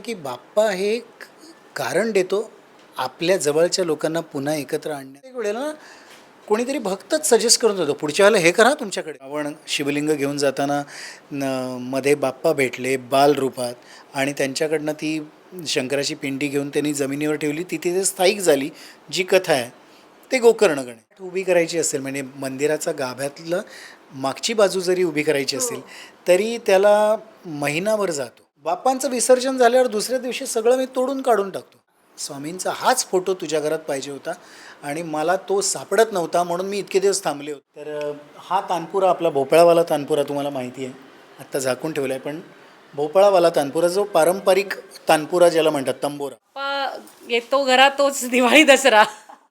की बाप्पा हे एक कारण देतो आपल्या जवळच्या लोकांना पुन्हा एकत्र आणण्या एक वेळेला कोणीतरी भक्तच सजेस्ट करून देतो पुढच्या वेळेला हे करा तुमच्याकडे. आपण शिवलिंग घेऊन जाताना न मध्ये बाप्पा भेटले बाल रूपात आणि त्यांच्याकडनं ती शंकराची पिंडी घेऊन त्यांनी जमिनीवर ठेवली. ती तिथे स्थायिक झाली जी कथा आहे ते गोकर्ण गणे उभी करायची असेल म्हणजे मंदिराचा गाभ्यातलं मागची बाजू जरी उभी करायची असेल तरी त्याला महिनाभर जातो. बाप्पांचं विसर्जन झाल्यावर दुसऱ्या दिवशी सगळं मी तोडून काढून टाकतो. स्वामींचा हाच फोटो तुझ्या घरात पाहिजे होता आणि मला तो सापडत नव्हता म्हणून मी इतके दिवस थांबले होते. तर हा तानपुरा आपला भोपळावाला तानपुरा तुम्हाला माहिती आहे. आत्ता झाकून ठेवला आहे पण भोपळावाला तानपुरा जो पारंपरिक तानपुरा ज्याला म्हणतात तंबोरा. येतो घरात तोच दिवाळी दसरा.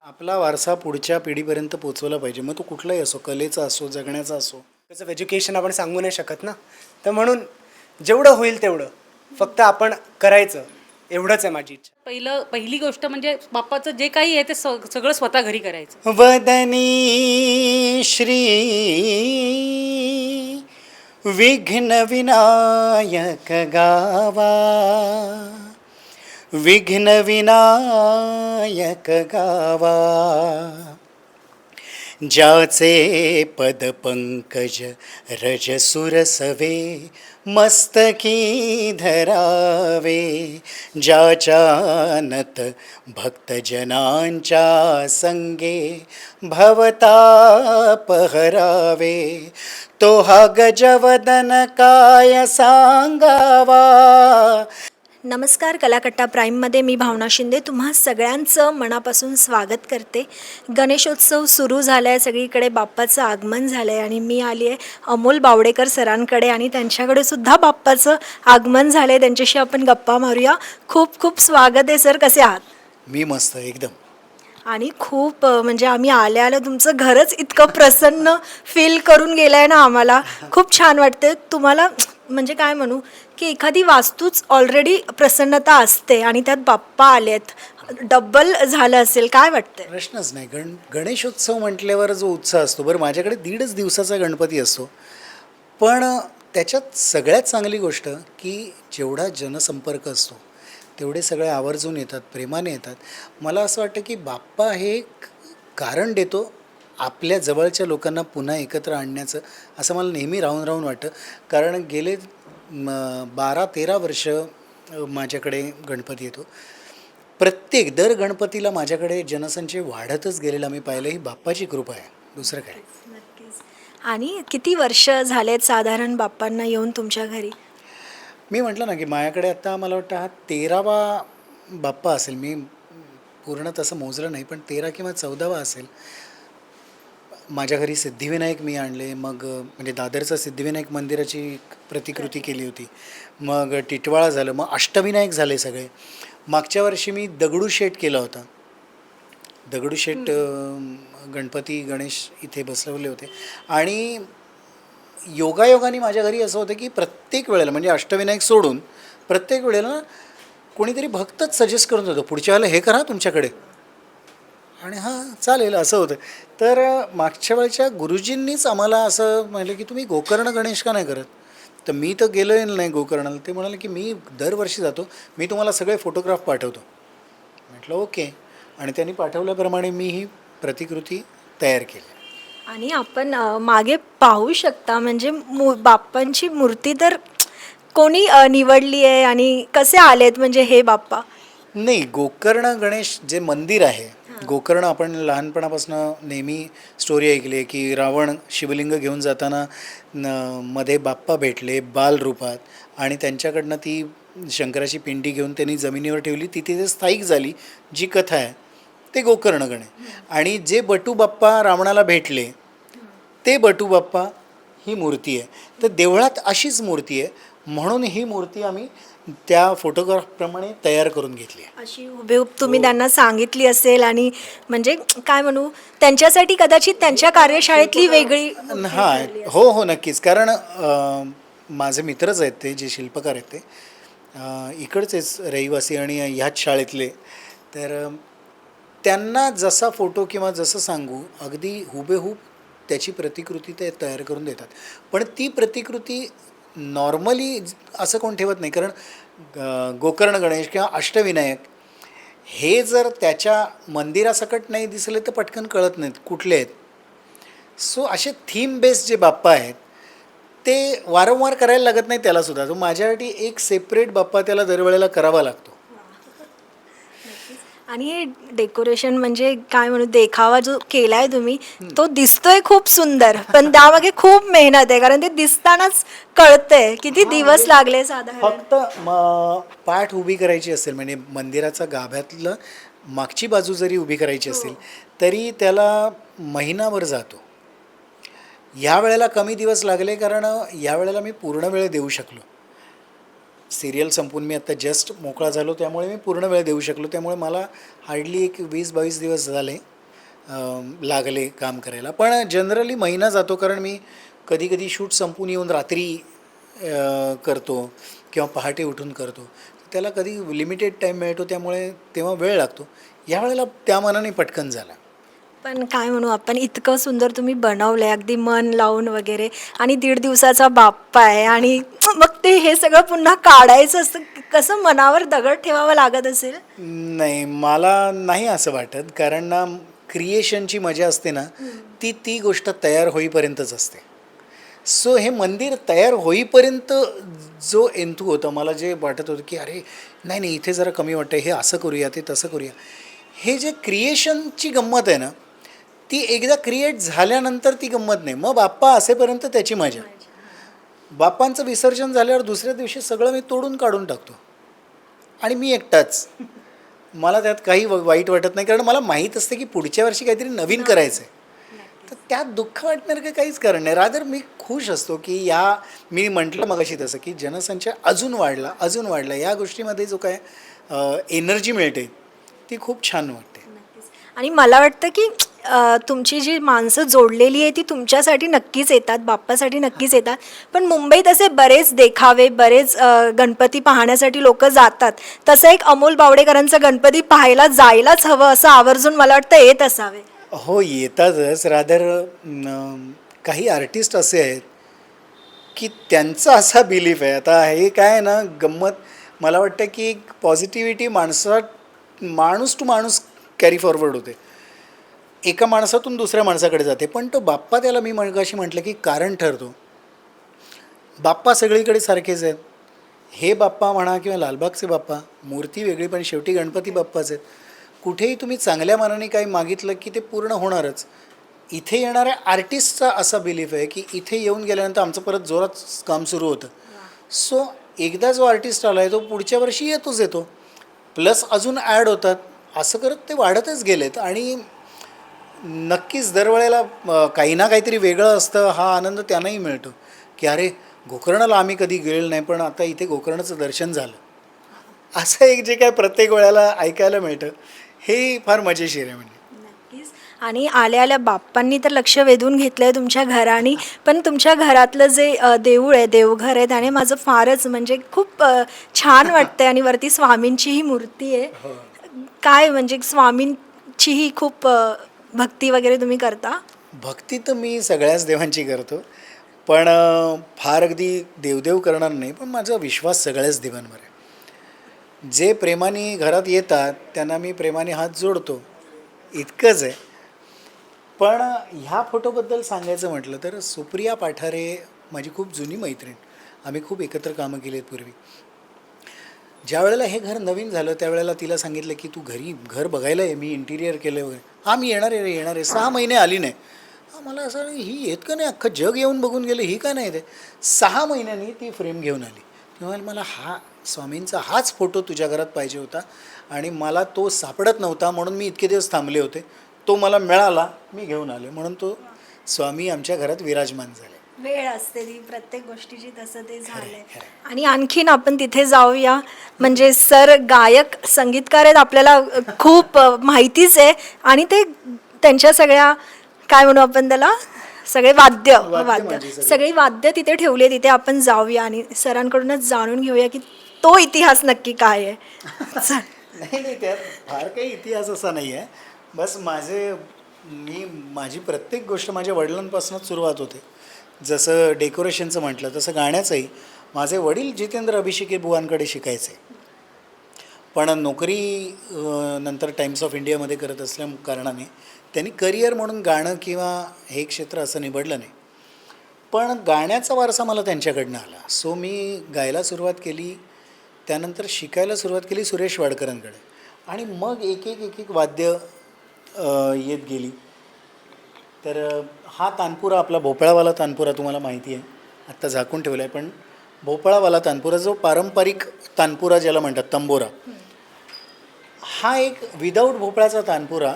आपला वारसा पुढच्या पिढीपर्यंत पोचवला पाहिजे. मग तो कुठलाही असो कलेचा असो जगण्याचा असो. त्याचं एज्युकेशन आपण सांगू नाही शकत ना? तर म्हणून जेवढं होईल तेवढं. फक्त आपण करायचं एवढंच आहे माझी इच्छा. पहिलं पहिली गोष्ट म्हणजे बाप्पाचं जे काही आहे ते स- सगळं स्वतः घरी करायचं. वदनी श्री विघ्न विनायक गावा विघ्न विनायक गावा. ज्याचे पद पंकज रज सुरसवे मस्तकी धरावे. ज्याच्यानत भक्तजनांच्या संगे भवता पहरावे. तो हा गजवदन काय सांगावा? नमस्कार कलाकट्टा प्राईममध्ये मी भावना शिंदे तुम्हा सगळ्यांचं मनापासून स्वागत करते. गणेशोत्सव सुरू झाला आहे सगळीकडे बाप्पाचं आगमन झालं आहे आणि मी आली आहे अमोल बावडेकर सरांकडे आणि त्यांच्याकडे सुद्धा बाप्पाचं आगमन झालं आहे त्यांच्याशी आपण गप्पा मारूया. खूप खूप स्वागत आहे सर. कसे आहात? मी मस्त एकदम. आणि खूप म्हणजे आम्ही आल्या आल्या तुमचं घरच इतकं प्रसन्न फील करून गेलं आहे ना आम्हाला. खूप छान वाटते तुम्हाला म्हणजे काय म्हणू की एखादी वास्तूच ऑलरेडी प्रसन्नता असते आणि त्यात बाप्पा आलेत. डबल झालं असेल काय वाटतं प्रश्नच नाही. गण गणेशोत्सव म्हटल्यावर जो उत्साह असतो बरं माझ्याकडे दीडच दिवसाचा गणपती असतो. पण त्याच्यात सगळ्यात चांगली गोष्ट की जेवढा जनसंपर्क असतो तेवढे सगळे आवर्जून येतात प्रेमाने येतात. मला असं वाटतं की बाप्पा हे एक कारण देतो आपल्या जवळच्या लोकांना पुन्हा एकत्र आणण्याचं असं मला नेहमी राहून राहून वाटतं. कारण गेले म, बारा तेरा वर्ष माझ्याकडे गणपती येतो. प्रत्येक दर गणपतीला माझ्याकडे जनसंचय वाढतच गेलेला मी पाहिलं. ही बाप्पाची कृपा आहे. दुसरं काय? आणि किती वर्ष झालेत साधारण बाप्पांना येऊन तुमच्या घरी? मी म्हटलं ना की माझ्याकडे आता मला वाटतं हा तेरावा बाप्पा असेल. मी पूर्ण तसं मोजलं नाही पण तेरा किंवा चौदावा असेल. माझ्या घरी सिद्धिविनायक मी आणले. मग म्हणजे दादरचं सिद्धिविनायक मंदिराची प्रतिकृती केली होती. मग टिटवाळा झालं. मग अष्टविनायक झाले सगळे. मागच्या वर्षी मी दगडूशेठ केला होता. दगडूशेठ गणपती गणेश इथे बसवले होते. आणि योगायोगाने माझ्या घरी असं होतं की प्रत्येक वेळेला म्हणजे अष्टविनायक सोडून प्रत्येक वेळेला कोणीतरी भक्तच सजेस्ट करून देतो पुढच्या वेळेला हे करा तुमच्याकडे. आणि हां चालेल असं होतं. तर मागच्या वेळच्या गुरुजींनीच आम्हाला असं म्हणलं की तुम्ही गोकर्ण गणेश का नाही करत? तर मी तर गेलो नाही गोकर्णाला. ते म्हणाले की मी दरवर्षी जातो मी तुम्हाला सगळे फोटोग्राफ पाठवतो. म्हटलं ओके. आणि त्यांनी पाठवल्याप्रमाणे मी ही प्रतिकृती तयार केली. आणि आपण अ, मागे पाहू शकता म्हणजे मू बाप्पांची मूर्ती तर कोणी अ, निवडली आहे आणि कसे आलेत म्हणजे हे बाप्पा? नाही गोकर्ण गणेश जे मंदिर आहे गोकर्ण आपण लहानपणापासून नेहमी स्टोरी ऐकली आहे की रावण शिवलिंग घेऊन जाताना न मध्ये बाप्पा भेटले बाल रूपात आणि त्यांच्याकडनं ती शंकराची पिंडी घेऊन त्यांनी जमिनीवर ठेवली. ती तिथे स्थायिक झाली जी कथा आहे. ते गोकर्ण गणे आणि जे बटू बाप्पा रावणाला भेटले ते बटू बाप्पा ही मूर्ती आहे. तर देवळात अशीच मूर्ती आहे. म्हणून ही मूर्ती आम्ही त्या फोटोग्राफप्रमाणे तयार करून घेतली आहे. अशी हुबेहूब तुम्ही त्यांना सांगितली असेल आणि म्हणजे काय म्हणू त्यांच्यासाठी कदाचित त्यांच्या कार्यशाळेतली वेगळी हां हो हो नक्कीच. कारण माझे मित्रच आहेत ते जे शिल्पकार आहेत ते. इकडचेच रहिवासी आणि ह्याच शाळेतले. तर त्यांना जसा फोटो किंवा जसं सांगू अगदी हुबेहूब त्याची प्रतिकृती ते तयार करून देतात. पण ती प्रतिकृती नॉर्मली असं कोण ठेवत नाही कारण ग- गोकर्ण गणेश किंवा अष्टविनायक हे जर त्याच्या मंदिरासकट नाही दिसले तर पटकन कळत नाहीत कुठले आहेत. सो असे थीम बेस्ड जे बाप्पा आहेत ते वारंवार करायला लागत नाही त्यालासुद्धा तो माझ्यासाठी एक सेपरेट बाप्पा त्याला दरवेळेला करावा लागतो. आणि हे डेकोरेशन म्हणजे काय म्हणू देखावा जो केलाय तुम्ही तो दिसतोय खूप सुंदर. पण त्यामागे खूप मेहनत आहे कारण ते दिसतानाच कळतंय किती दिवस लागले साधारण. फक्त म पाठ उभी करायची असेल म्हणजे मंदिराचा गाभ्यातलं मागची बाजू जरी उभी करायची असेल तरी त्याला महिनाभर जातो. या वेळेला कमी दिवस लागले कारण या वेळेला मी पूर्ण वेळ देऊ शकलो. सिरियल संपून मी आत्ता जस्ट मोकळा झालो त्यामुळे मी पूर्ण वेळ देऊ शकलो. त्यामुळे मला हार्डली एक वीस बावीस दिवस झाले लागले काम करायला. पण जनरली महिना जातो कारण मी कधी कधी शूट संपून येऊन रात्री करतो किंवा पहाटे उठून करतो. त्याला कधी लिमिटेड टाईम मिळतो त्यामुळे तेव्हा वेळ लागतो. यावेळेला त्या मनाने पटकन झाला. पण काय म्हणू आपण इतकं सुंदर तुम्ही बनवलंय अगदी मन लावून वगैरे. आणि दीड दिवसाचा बाप्पा आहे आणि मग ते हे सगळं पुन्हा काढायचं असतं कसं मनावर दगड ठेवावं लागत असेल? नाही मला नाही असं वाटत. कारण ना क्रिएशनची मजा असते ना ती ती गोष्ट तयार होईपर्यंतच असते. सो हे मंदिर तयार होईपर्यंत जो एंतू होता मला जे वाटत होतं की अरे नाही नाही इथे जरा कमी वाटतं हे असं करूया ते तसं करूया. हे जे क्रिएशनची गंमत आहे ना ती एकदा क्रिएट झाल्यानंतर ती गंमत नाही. मग बाप्पा असेपर्यंत त्याची मजा. बाप्पांचं विसर्जन झाल्यावर दुसऱ्या दिवशी सगळं मी तोडून काढून टाकतो. आणि मी एकटाच. मला त्यात काही वाईट वाटत नाही. कारण मला माहीत असते की पुढच्या वर्षी काहीतरी नवीन करायचं आहे तर त्यात दुःख वाटण्यासारखं काहीच कारण नाही. रादर मी खुश असतो की या मी म्हटलं मगाशी तसं की जनसंख्या अजून वाढला अजून वाढला. या गोष्टीमध्ये जो काय एनर्जी मिळते ती खूप छान वाटते. आणि मला वाटतं की तुमची जी माणसं जोडलेली आहे ती तुमच्यासाठी नक्कीच येतात बाप्पासाठी नक्कीच येतात. पण मुंबईत असे बरेच देखावे बरेच गणपती पाहण्यासाठी लोक जातात. तसं एक अमोल बावडेकरांचा गणपती पाहायला जायलाच हवं असं आवर्जून मला वाटतं येत असावे. हो येतातच. रादर काही आर्टिस्ट असे आहेत की त्यांचा असा बिलीफ आहे. आता हे काय आहे ना गंमत. मला वाटतं की पॉझिटिव्हिटी माणसात माणूस टू माणूस कॅरी फॉरवर्ड होते. एका माणसातून दुसऱ्या माणसाकडे जाते. पण तो बाप्पा त्याला मी मगाशी म्हटलं की कारण ठरतो. बाप्पा सगळीकडे सारखेच आहेत. हे बाप्पा म्हणा किंवा लालबागचे बाप्पा मूर्ती वेगळी पण शेवटी गणपती बाप्पाच आहेत. कुठेही तुम्ही चांगल्या मनाने काही मागितलं की ते पूर्ण होणारच. इथे येणाऱ्या आर्टिस्टचा असा बिलीफ आहे की इथे येऊन गेल्यानंतर आमचं परत जोरात काम सुरू होतं. सो एकदा जो आर्टिस्ट आला आहे तो पुढच्या वर्षी येतोच येतो. प्लस अजून ॲड होतात. असं करत ते वाढतच गेलेत. आणि नक्कीच दरवेळेला काही ना काहीतरी वेगळं असतं हा आनंद त्यांनाही मिळतो. की अरे गोकर्णाला आम्ही कधी गेलेलो नाही पण आता इथे गोकर्णाचं दर्शन झालं. असं एक जे काय प्रत्येक वेळेला ऐकायला मिळतं. हे फार मजेशीर आहे म्हणजे. नक्कीच. आणि आल्या आल्या बाप्पांनी तर लक्ष वेधून घेतलंय तुमच्या घराने पण तुमच्या घरातलं जे देऊळ आहे देवघर आहे त्याने माझं फारच म्हणजे खूप छान वाटतंय आणि वरती स्वामींची ही मूर्ती आहे. काय म्हणजे स्वामींची ही खूप भक्ती वगैरे तुम्ही करता? भक्ती तर मी सगळ्याच देवांची करतो. पण फार अगदी देवदेव करणार नाही पण माझा विश्वास सगळ्याच देवांवर आहे. जे प्रेमाने घरात येतात त्यांना मी प्रेमाने हात जोडतो. इतकंच आहे. पण ह्या फोटोबद्दल सांगायचं म्हटलं तर सुप्रिया पाठारे माझी खूप जुनी मैत्रीण. आम्ही खूप एकत्र कामं केली आहेत पूर्वी. ज्या वेळेला हे घर नवीन झालं त्यावेळेला तिला सांगितलं की तू घरी घर बघायला आहे मी इंटिरियर केलं वगैरे. हां मी येणार आहे रे येणार आहे. सहा महिने आली नाही. मला असं ही येत का नाही? अख्खं जग येऊन बघून गेलं ही का नाही ते सहा महिन्यांनी ती फ्रेम घेऊन आली. तेव्हा मला हा स्वामींचा हाच फोटो तुझ्या घरात पाहिजे होता आणि मला तो सापडत नव्हता म्हणून मी इतके दिवस थांबले होते. तो मला मिळाला मी घेऊन आले. म्हणून तो स्वामी आमच्या घरात विराजमान झाले. वेळ असते ती प्रत्येक गोष्टीची तसं ते झालंय. आणि आणखीन आपण तिथे जाऊया. म्हणजे सर गायक संगीतकार आहेत आपल्याला खूप माहितीच आहे. आणि ते त्यांच्या सगळ्या काय म्हणू आपण त्याला? सगळे वाद्य वाद्य सगळी. वाद्य तिथे ठेवली तिथे आपण जाऊया. आणि सरांकडूनच जाणून घेऊया की तो इतिहास नक्की काय आहे. नाही नाही त्यात फार काही इतिहास असा नाही आहे. बस माझे मी माझी प्रत्येक गोष्ट माझ्या वडिलांपासूनच सुरुवात होते. जसं डेकोरेशनचं म्हटलं तसं गाण्याचंही माझे वडील जितेंद्र अभिषेकी बुवांकडे शिकायचे. पण नोकरी नंतर टाइम्स ऑफ इंडियामध्ये करत असल्या कारणाने त्यांनी करिअर म्हणून गाणं किंवा हे क्षेत्र असं निवडलं नाही. पण गाण्याचा वारसा मला त्यांच्याकडनं आला. सो मी गायला सुरुवात केली त्यानंतर शिकायला सुरुवात केली सुरेश वाडकरांकडे. आणि मग एक एक एक एक वाद्य येत गेली. तर हा तानपुरा आपला भोपळावाला तानपुरा तुम्हाला माहिती आहे. आत्ता झाकून ठेवला आहे पण भोपळावाला तानपुरा जो पारंपरिक तानपुरा ज्याला म्हणतात तंबोरा. हा एक विदाऊट भोपळ्याचा तानपुरा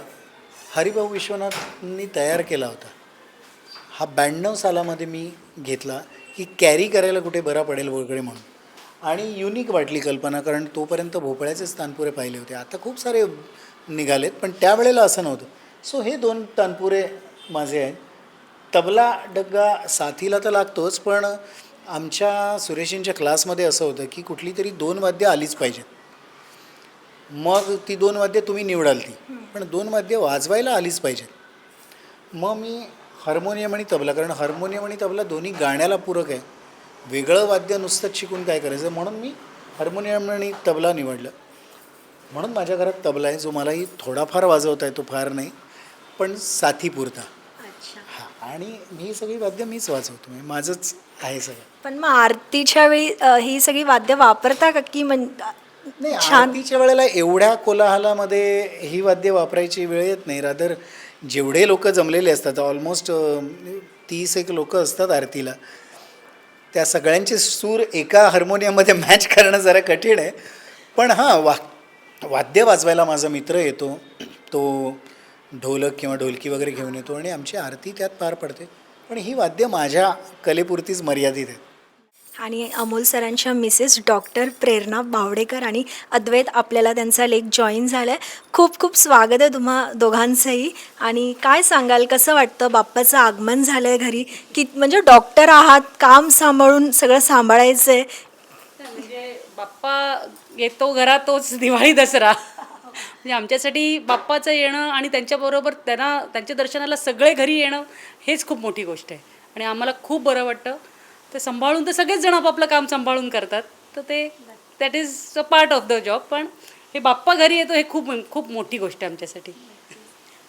हरिभाऊ विश्वनाथनी तयार केला होता. हा ब्याण्णव सालामध्ये मी घेतला की कॅरी करायला कुठे बरा पडेल वगैरे म्हणून. आणि युनिक वाटली कल्पना कारण तोपर्यंत भोपळ्याचेच तानपुरे पाहिले होते. आता खूप सारे निघालेत पण त्यावेळेला असं नव्हतं. सो हे दोन तानपुरे माझे आहेत. तबला डग्गा साथीला तर लागतोच पण आमच्या सुरेशींच्या क्लासमध्ये असं होतं की कुठली तरी दोन वाद्य आलीच पाहिजेत. मग ती दोन वाद्य तुम्ही निवडाल ती. पण दोन वाद्य वाजवायला आलीच पाहिजेत. मग मी हार्मोनियम आणि तबला कारण हार्मोनियम आणि तबला दोन्ही गाण्याला पूरक आहे. वेगळं वाद्य नुसतंच शिकून काय करायचं? म्हणून मी हार्मोनियम आणि तबला निवडलं. म्हणून माझ्या घरात तबला आहे जो मलाही थोडाफार वाजवता येतो फार नाही पण साथी पुरता अच्छा हां आणि मी सगळी वाद्य मीच वाजवतो म्हणजे माझंच आहे सगळं. पण मग आरतीच्या वेळी अ, ही सगळी वाद्य वापरता का? की म्हण नाही आरतीच्या वेळेला एवढ्या कोलाहलामध्ये ही वाद्य वापरायची वेळ येत नाही. रादर जेवढे लोक जमलेले असतात ऑलमोस्ट तीस एक लोक असतात आरतीला. त्या सगळ्यांचे सूर एका हार्मोनियममध्ये मॅच करणं जरा कठीण आहे. पण हां वा वाद्य वाजवायला माझा मित्र येतो. तो ढोलक किंवा ढोलकी वगैरे घेऊन येतो आणि आमची आरती त्यात पार पडते. पण ही वाद्य माझ्या कलेपुरतीच मर्यादित आहेत. आणि अमोल सरांच्या मिसेस डॉक्टर प्रेरणा बावडेकर आणि अद्वैत आपल्याला त्यांचा लेख जॉईन झाला आहे खूप खूप स्वागत आहे तुम्हा दोघांचंही. आणि काय सांगाल कसं वाटतं बाप्पाचं आगमन झालं आहे घरी? की म्हणजे डॉक्टर आहात काम सांभाळून सगळं सांभाळायचं आहे म्हणजे बाप्पा येतो घरात तोच दिवाळी दसरा. म्हणजे आमच्यासाठी बाप्पाचं येणं आणि त्यांच्याबरोबर त्यांना त्यांच्या दर्शनाला सगळे घरी येणं हेच खूप मोठी गोष्ट आहे. आणि आम्हाला खूप बरं वाटतं. ते सांभाळून तर सगळेच जण आपापलं काम सांभाळून करतात. तर ते that is a part of the job पण हे बाप्पा घरी येतो हे खूप खूप मोठी गोष्ट आहे आमच्यासाठी.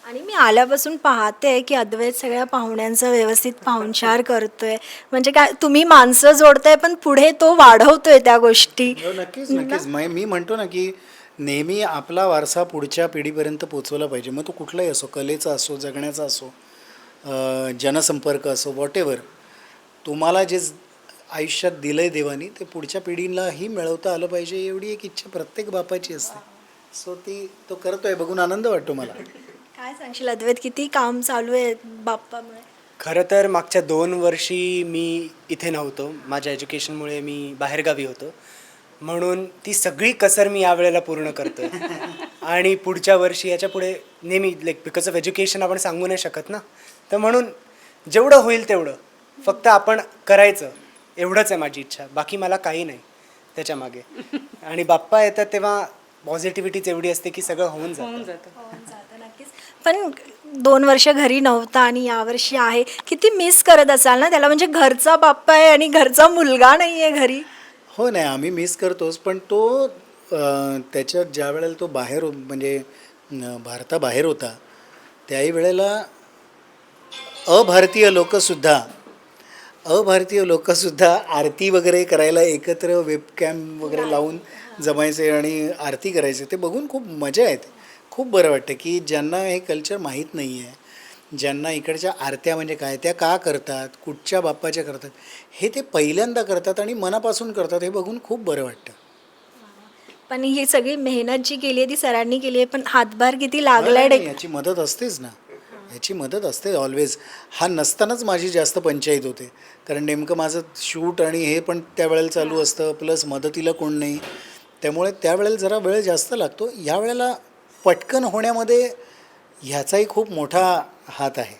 आणि मी आल्यापासून पाहते की अद्वैत सगळ्या पाहुण्यांचं व्यवस्थित पाहुणचार करतोय. म्हणजे काय तुम्ही माणसं जोडताय पण पुढे तो वाढवतोय त्या गोष्टी. हो नक्कीच नक्कीच. मै- मी म्हणतो ना की नेहमी आपला वारसा पुढच्या पिढीपर्यंत पोचवला पाहिजे. मग तो कुठलाही असो कलेचा असो जगण्याचा असो जनसंपर्क असो वॉट एव्हर तुम्हाला जे आयुष्यात दिलं आहे देवानी ते पुढच्या पिढीलाही मिळवता आलं पाहिजे एवढी एक इच्छा प्रत्येक बापाची असते. सो ती तो करतोय बघून आनंद वाटतो मला. काय सांगशील अद्वैत किती काम चालू आहे बाप्पामुळे? खरं तर मागच्या दोन वर्षी मी इथे नव्हतो. माझ्या एज्युकेशनमुळे मी बाहेरगावी होतो. म्हणून ती सगळी कसर मी यावेळेला पूर्ण करतोय. आणि पुढच्या वर्षी याच्यापुढे नेहमी लाईक बिकॉज ऑफ एज्युकेशन आपण सांगू नाही शकत ना. तर म्हणून जेवढं होईल तेवढं. फक्त आपण करायचं. एवढंच आहे माझी इच्छा. बाकी मला काही नाही त्याच्यामागे. आणि बाप्पा येतात तेव्हा पॉझिटिव्हिटीच एवढी असते की सगळं होऊन जातं. होऊन जातं. नक्कीच पण दोन वर्ष घरी नव्हता आणि यावर्षी आहे. किती मिस करत असाल ना त्याला. म्हणजे घरचा बाप्पा आहे आणि घरचा मुलगा नाही आहे घरी. हो नाही आम्ही मिस करतोच पण तो त्याच्यात ज्या वेळेला तो बाहेर हो- म्हणजे भारताबाहेर होता त्याही वेळेला अभारतीय लोकसुद्धा अभारतीय लोकसुद्धा आरती वगैरे करायला एकत्र वेबकॅम वगैरे लावून जमायचे आणि आरती करायचे. ते बघून खूप मजा येते. खूप बरं वाटतं की ज्यांना हे कल्चर माहीत नाही आहे ज्यांना इकडच्या आरत्या म्हणजे काय त्या का करतात कुठच्या बाप्पाच्या करतात हे ते पहिल्यांदा करतात आणि मनापासून करतात हे बघून खूप बरं वाटतं. पण ही सगळी मेहनत जी केली आहे ती सरांनी केली आहे पण हातभार किती लागलाय नाही, याची मदत असतेच ना. याची मदत असते ऑलवेज हा नसतानाच माझी जास्त पंचायत होते. कारण नेमकं माझं शूट आणि हे पण त्यावेळेला चालू असतं प्लस मदतीला कोण नाही. त्यामुळे त्यावेळेला जरा वेळ जास्त लागतो. या वेळेला पटकन होण्यामध्ये ह्याचाही खूप मोठा हात आहे.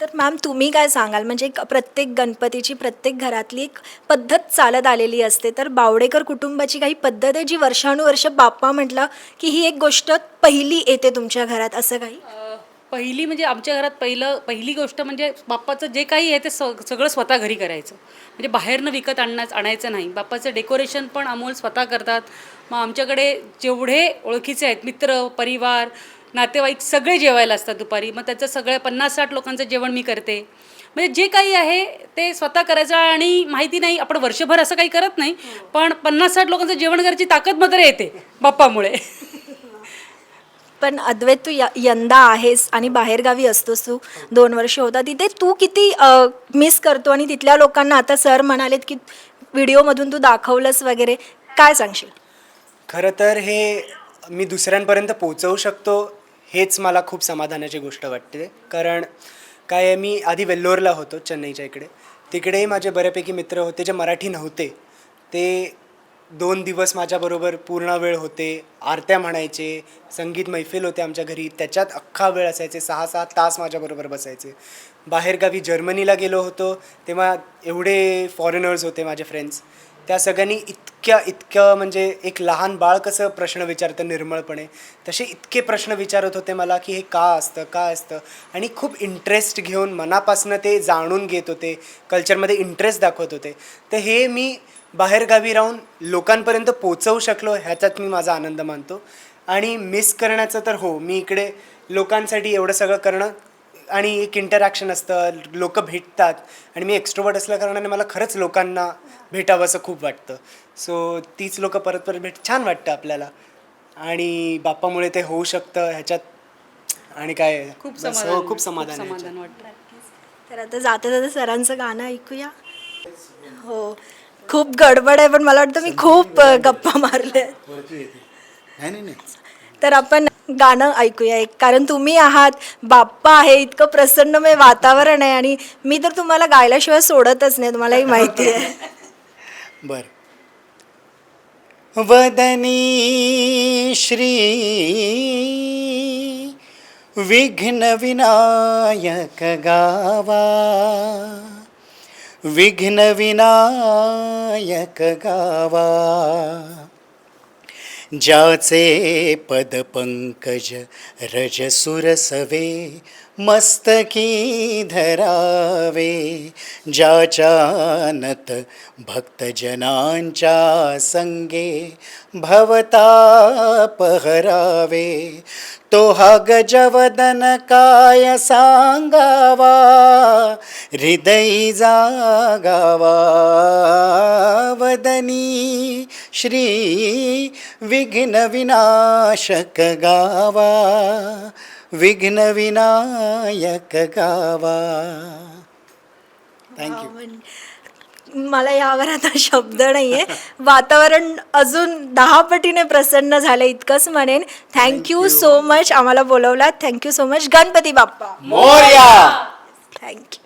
तर मॅम तुम्ही काय सांगाल? म्हणजे एक प्रत्येक गणपतीची प्रत्येक घरातली एक पद्धत चालत आलेली असते. तर बावडेकर कुटुंबाची काही पद्धत आहे जी वर्षानुवर्ष बाप्पा म्हटलं की ही एक गोष्ट पहिली येते तुमच्या घरात असं काही? पहिली म्हणजे आमच्या घरात पहिलं पहिली गोष्ट म्हणजे बाप्पाचं जे काही आहे ते स सगळं स्वतः घरी करायचं. म्हणजे बाहेरनं विकत आणण्याच आणायचं नाही. बाप्पाचं डेकोरेशन पण अमोल स्वतः करतात. मग आमच्याकडे जेवढे ओळखीचे आहेत मित्र परिवार नातेवाईक सगळे जेवायला असतात दुपारी. मग त्याचं सगळं पन्नास साठ लोकांचं जेवण मी करते. म्हणजे जे काही आहे ते स्वतः करायचं आणि माहिती नाही आपण वर्षभर असं काही करत नाही पण पन्नास साठ लोकांचं जेवण करायची ताकद मात्र येते बाप्पामुळे. पण अद्वैत तू य यंदा आहेस आणि बाहेरगावी असतोस तू दोन वर्ष होता तिथे तू किती मिस करतो आणि तिथल्या लोकांना आता सर म्हणालेत की व्हिडिओमधून तू दाखवलंस वगैरे काय सांगशील? खरं तर हे मी दुसऱ्यांपर्यंत पोचवू शकतो हेच मला खूप समाधानाची गोष्ट वाटते. कारण काय आहे, मी आधी वेल्लोरला होतो चेन्नईच्या इकडे. तिकडेही माझे बऱ्यापैकी मित्र होते जे मराठी नव्हते. ते दोन दिवस माझ्याबरोबर पूर्ण वेळ होते आरत्या म्हणायचे संगीत मैफिल होते आमच्या घरी. त्याच्यात अख्खा वेळ असायचे सहा सहा तास माझ्याबरोबर बसायचे. बाहेरगावी जर्मनीला गेलो होतो तेव्हा एवढे फॉरेनर्स होते माझे फ्रेंड्स त्या सगळ्यांनी इतक्या इतक्या म्हणजे एक लहान बाळ कसं प्रश्न विचारतं निर्मळपणे तसे इतके प्रश्न विचारत होते मला की हे का असतं का असतं? आणि खूप इंटरेस्ट घेऊन मनापासनं ते जाणून घेत होते कल्चरमध्ये इंटरेस्ट दाखवत होते. तर हे मी बाहेरगावी राहून लोकांपर्यंत पोचवू शकलो ह्याच्यात मी माझा आनंद मानतो. आणि मिस करण्याचं तर हो मी इकडे लोकांसाठी एवढं सगळं करणं आणि एक इंटरॅक्शन असतं. लोक भेटतात. आणि मी एक्स्ट्रोवर्ट असल्या कारणाने मला खरंच लोकांना भेटावं असं खूप वाटतं. सो तीच लोक परत परत भेट छान वाटतं आपल्याला. आणि बाप्पामुळे ते होऊ शकतं ह्याच्यात. आणि काय? खूप बस, हो, समाधान खूप समाधान आहे समाधान वाटतं. तर आता जाता जाता सरांचं गाणं ऐकूया. हो. खूप गडबड आहे पण मला वाटतं मी खूप अ, गप्पा मारल्या नाही नाही नाही. तर आपण गाणं ऐकूया एक. कारण तुम्ही आहात बाप्पा आहे इतकं प्रसन्नमय वातावरण आहे आणि मी तर तुम्हाला गायल्याशिवाय सोडतच नाही तुम्हालाही माहिती आहे. बर. वदनी श्री विघ्न विनायक गावा. विघ्न विनायक गावा. ज्याचे पदपंकज रजसुरसवे मस्तकी धरावे. ज्याच्यानत भक्तजनांच्या संगे भवता पहरावे तो हा गजवदन काय सांगावा? हृदयी जागावा. वदनी श्री विघ्न विनाशक गावा. विघ्न विनायक गावा. थँक्यू मला यावर आता शब्द नाही आहे वातावरण अजून दहा पटीने प्रसन्न झालं इतकंच म्हणेन. थँक्यू सो मच आम्हाला बोलवलात. Thank you so much Ganpati Bappa. Morya! Thank you